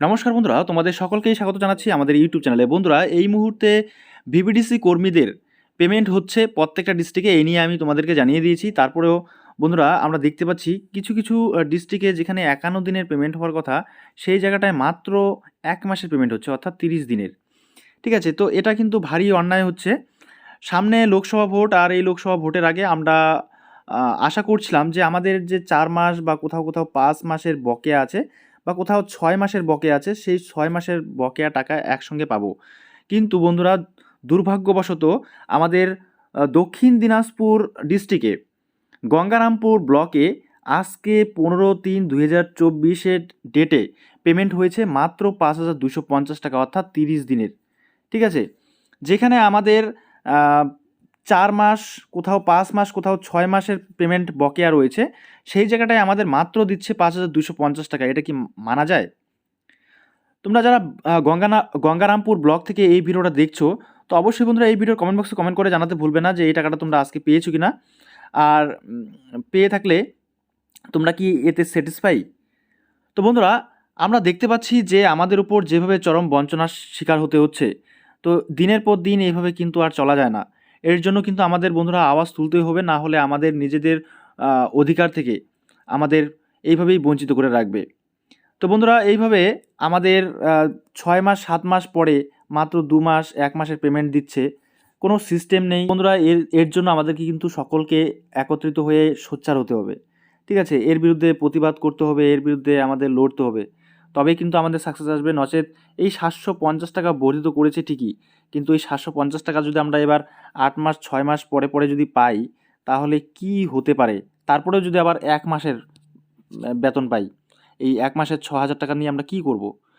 নমস্কার বন্ধুরা, তোমাদের সকলকেই স্বাগত জানাচ্ছি আমাদের ইউটিউব চ্যানেলে বন্ধুরা, এই মুহূর্তে ভিভিডিসি কর্মীদের পেমেন্ট হচ্ছে প্রত্যেকটা ডিস্ট্রিক্টে এই নিয়ে আমি তোমাদেরকে জানিয়ে দিয়েছি। তারপরেও বন্ধুরা, আমরা দেখতে পাচ্ছি কিছু কিছু ডিস্ট্রিক্টে যেখানে একান্ন দিনের পেমেন্ট হওয়ার কথা, সেই জায়গাটায় মাত্র এক মাসের পেমেন্ট হচ্ছে, অর্থাৎ তিরিশ দিনের। ঠিক আছে, তো এটা কিন্তু ভারী অন্যায় হচ্ছে। সামনে লোকসভা ভোট আর এই লোকসভা ভোটের আগে আমরা আশা করছিলাম যে আমাদের যে চার মাস বা কোথাও কোথাও পাঁচ মাসের বকেয়া আছে বা কোথাও ছয় মাসের বকেয়া আছে, সেই ছয় মাসের বকেয়া টাকা একসঙ্গে পাবো। কিন্তু বন্ধুরা, দুর্ভাগ্যবশত আমাদের দক্ষিণ দিনাজপুর ডিস্ট্রিক্টে গঙ্গারামপুর ব্লকে আজকে পনেরো তিন দুই হাজার চব্বিশের ডেটে পেমেন্ট হয়েছে মাত্র পাঁচ হাজার দুশো পঞ্চাশ টাকা, অর্থাৎ তিরিশ দিনের। ঠিক আছে? যেখানে আমাদের চার মাস, কোথাও পাঁচ মাস, কোথাও ছয় মাসের পেমেন্ট বকেয়া রয়েছে। সেই জায়গাটায় আমাদের মাত্র দিচ্ছে পাঁচ হাজার দুশো পঞ্চাশ টাকা। এটা কি মানা যায়? তোমরা যারা গঙ্গানা গঙ্গারামপুর ব্লক থেকে এই ভিডিওটা দেখছ, তো অবশ্যই বন্ধুরা এই ভিডিওর কমেন্ট বক্সে কমেন্ট করে জানাতে ভুলবে না যে এই টাকাটা তোমরা আজকে পেয়েছ কি না আর পেয়ে থাকলে তোমরা কি এতে স্যাটিসফাই তো বন্ধুরা, আমরা দেখতে পাচ্ছি যে আমাদের উপর যেভাবে চরম বঞ্চনার শিকার হতে হচ্ছে, তো দিনের পর দিন এইভাবে কিন্তু আর চলা যায় না। এর জন্য কিন্তু আমাদের বন্ধুরা আওয়াজ তুলতে হবে, না হলে আমাদের নিজেদের অধিকার থেকে আমাদের এইভাবেই বঞ্চিত করে রাখবে। তো বন্ধুরা, এইভাবে আমাদের ছয় মাস, সাত মাস পরে, মাত্র দু মাস, এক মাসের পেমেন্ট দিচ্ছে। কোনো সিস্টেম নেই। বন্ধুরা, এর এর জন্য আমাদেরকে কিন্তু সকলকে একত্রিত হয়ে সোচ্চার হতে হবে। ঠিক আছে? এর বিরুদ্ধে প্রতিবাদ করতে হবে, এর বিরুদ্ধে আমাদের লড়তে হবে। তবেই কিন্তু আমাদের সাকসেস আসবে। নচেত এই সাতশো পঞ্চাশ টাকা বর্ধিত করেছে ঠিকই। কিন্তু এই সাতশো পঞ্চাশ টাকা যদি আমরা এবার আট মাস, ছয় মাস পরে পরে যদি পাই, তাহলে কি হতে পারে? তারপরেও যদি আবার এক মাসের বেতন পাই, এই এক মাসের ছ হাজার টাকা নিয়ে আমরা কি করব?